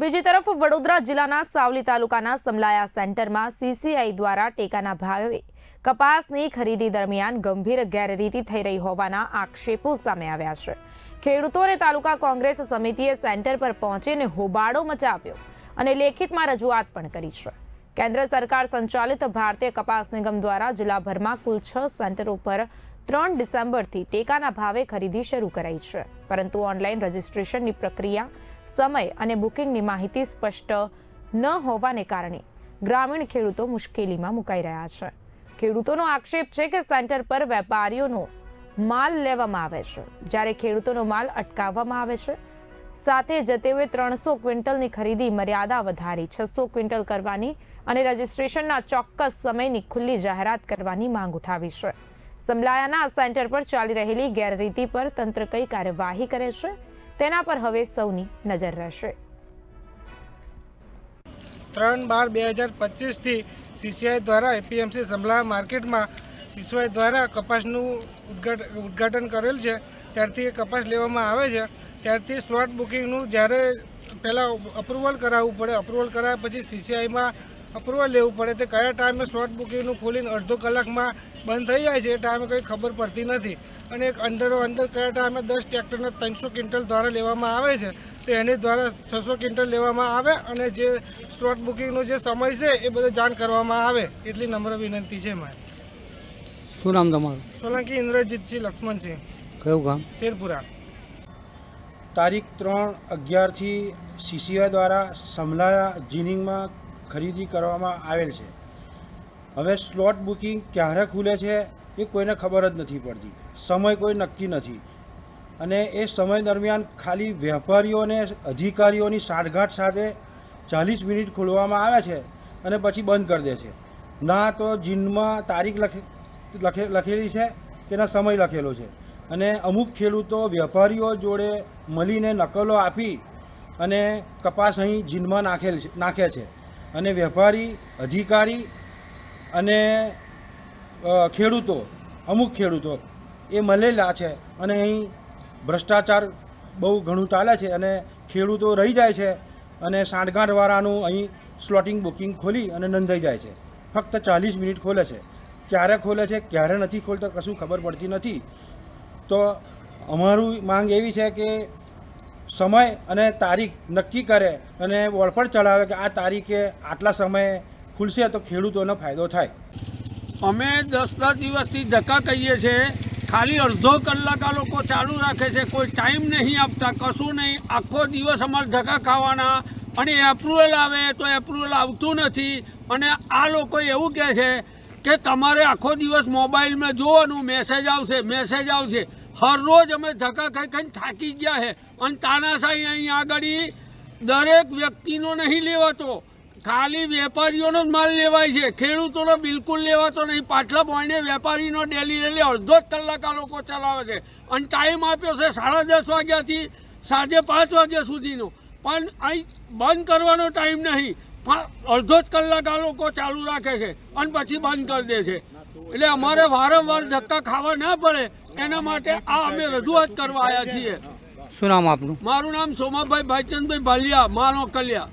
બીજી તરફ વડોદરા જિલ્લાના સાવલી તાલુકાના સમલાયા સેન્ટરમાં સીસીઆઈ દ્વારા ટેકાના ભાવે કપાસની ખરીદી દરમિયાન ગંભીર ગેરરીતિ થઈ રહી હોવાના આક્ષેપો સામે આવ્યા છે. ખેડૂતોને તાલુકા કોંગ્રેસ સમિતિએ સેન્ટર પર પહોંચીને હોબાળો મચાવ્યો અને લેખિતમાં રજૂઆત પણ કરી છે. કેન્દ્ર સરકાર સંચાલિત ભારતીય કપાસ નિગમ દ્વારા જિલ્લાભરમાં કુલ છ સેન્ટરો પર ત્રણ ડિસેમ્બરથી ટેકાના ભાવે ખરીદી શરૂ કરાઈ છે. પરંતુ ઓનલાઈન રજીસ્ટ્રેશનની પ્રક્રિયા સમય અને બુકિંગની માહિતી સ્પષ્ટ ન હોવાને કારણે ગ્રામીણ ખેડૂતો મુશ્કેલીમાં મુકાઈ રહ્યા છે. ખેડૂતોનો આક્ષેપ છે કે સેન્ટર પર વેપારીઓનો માલ લેવામાં આવે છે. જ્યારે ખેડૂતોનો માલ અટકાવવામાં આવે છે. સાથે જ તેઓએ ત્રણસો ક્વિન્ટલની ખરીદી મર્યાદા વધારી, છસો ક્વિન્ટલ કરવાની અને રજીસ્ટ્રેશનના ચોક્કસ સમયની ખુલ્લી જાહેરાત કરવાની માંગ ઉઠાવી છે. સમલાયાના સેન્ટર પર ચાલી રહેલી ગેરરીતિ પર તંત્ર કઈ કાર્યવાહી કરે છે? તેના પર હવે સૌની નજર રહેશે. ત્રણ બાર બે હજાર પચીસથી સીસીઆઈ દ્વારા એપીએમસી સમલા માર્કેટમાં સીસીઆઈ દ્વારા કપાસનું ઉદ્ઘાટ- ઉદ્ઘાટન કરેલ છે. ત્યારથી એ કપાસ લેવામાં આવે છે. ત્યારથી સ્લોટ બુકિંગનું જ્યારે પહેલાં અપ્રુવલ કરાવવું પડે, અપ્રુવલ કરાવ્યા પછી સીસીઆઈમાં અપ્રુવલ લેવું પડે તે કયા ટાઈમે સ્લોટ બુકિંગનું ખોલીને અડધો કલાકમાં બંધ થઈ જાય છે એ ટાઈમે કંઈ ખબર પડતી નથી. અને એક અંદરો અંદર કયા ટાઈમે દસ ટ્રેક્ટરના ત્રણસો ક્વિન્ટલ દ્વારા લેવામાં આવે છે તો એની દ્વારા છસો ક્વિન્ટલ લેવામાં આવે અને જે સ્લોટ બુકિંગનો જે સમય છે એ બધો જાણ કરવામાં આવે. એટલી નમ્ર વિનંતી છે મારી. શું નામ તમારું? સોલંકી ઇન્દ્રજીતસિંહ લક્ષ્મણસિંહ. કયું ગામ? શેરપુરા. તારીખ ત્રણ અગિયારથી સીસીઆઈ દ્વારા સમલાયા જીનિંગમાં ખરીદી કરવામાં આવેલ છે. હવે સ્લોટ બુકિંગ ક્યારે ખુલે છે એ કોઈને ખબર જ નથી પડતી. સમય કોઈ નક્કી નથી. અને એ સમય દરમિયાન ખાલી વેપારીઓને અધિકારીઓની સાંઠગાંઠ સાથે ચાલીસ મિનિટ ખોલવામાં આવે છે અને પછી બંધ કરી દે છે. ના તો જીનમાં તારીખ લખે લખે, લખેલી છે કે ના સમય લખેલો છે. અને અમુક ખેડૂતો વેપારીઓ જોડે મળીને નકલો આપી અને કપાસ અહીં જીનમાં નાખેલ નાખે છે. અને વેપારી, અધિકારી અને ખેડૂતો, અમુક ખેડૂતો, એ મળેલા છે અને અહીં ભ્રષ્ટાચાર બહુ ઘણું ચાલે છે અને ખેડૂતો રહી જાય છે અને સાંઠગાંઠવાળાનું અહીં સ્લોટિંગ, બુકિંગ ખોલી અને નોંધાઈ જાય છે. ફક્ત ચાલીસ મિનિટ ખોલે છે. ક્યારે ખોલે છે, ક્યારે નથી ખોલતા, કશું ખબર પડતી નથી. તો અમારું માંગ એવી છે કે સમય અને તારીખ નક્કી કરે અને વોળ પર ચડાવે કે આ તારીખે આટલા સમયે ખુલશે તો ખેડૂતોને ફાયદો થાય. અમે દસ દસ દિવસથી ધક્કા કહીએ છીએ ખાલી અડધો કલાક આ લોકો ચાલુ રાખે છે. કોઈ ટાઈમ નહીં આપતા, કશું નહીં. આખો દિવસ અમારે ધક્કા ખાવાના. અને એપ્રુવલ આવે તો એપ્રુવલ આવતું નથી. અને આ લોકો એવું કહે છે કે તમારે આખો દિવસ મોબાઈલમાં જોવાનું, મેસેજ આવશે મેસેજ આવશે. હરરોજ અમે ધક્કા ખાઈ ખાઈને થાકી ગયા છે અને તાનાશાહી અહીં આગળ દરેક વ્યક્તિનો નહીં લેવાતો. ખાલી વેપારીઓનો જ માલ લેવાય છે. ખેડૂતોનો બિલકુલ લેવાતો નહીં. પાટલા પોઈને વેપારીનો ડેલી રેલી અડધો જ કલાક આ લોકો ચલાવે છે. અને ટાઈમ આપ્યો છે સાડા દસ વાગ્યાથી સાંજે પાંચ વાગ્યા સુધીનો. પણ અહીં બંધ કરવાનો ટાઈમ નહીં. અડધો જ કલાક આ લોકો ચાલુ રાખે છે. અને પછી બંધ કરી દે છે. એટલે અમારે વારંવાર ધક્કા ખાવા ના પડે. એના માટે આ અમે રજૂઆત કરવા આવ્યા છીએ. શું નામ આપનું? મારું નામ સોમાભાઈ ભાઈચંદભાઈ ભાલિયા માનો કલ્યા.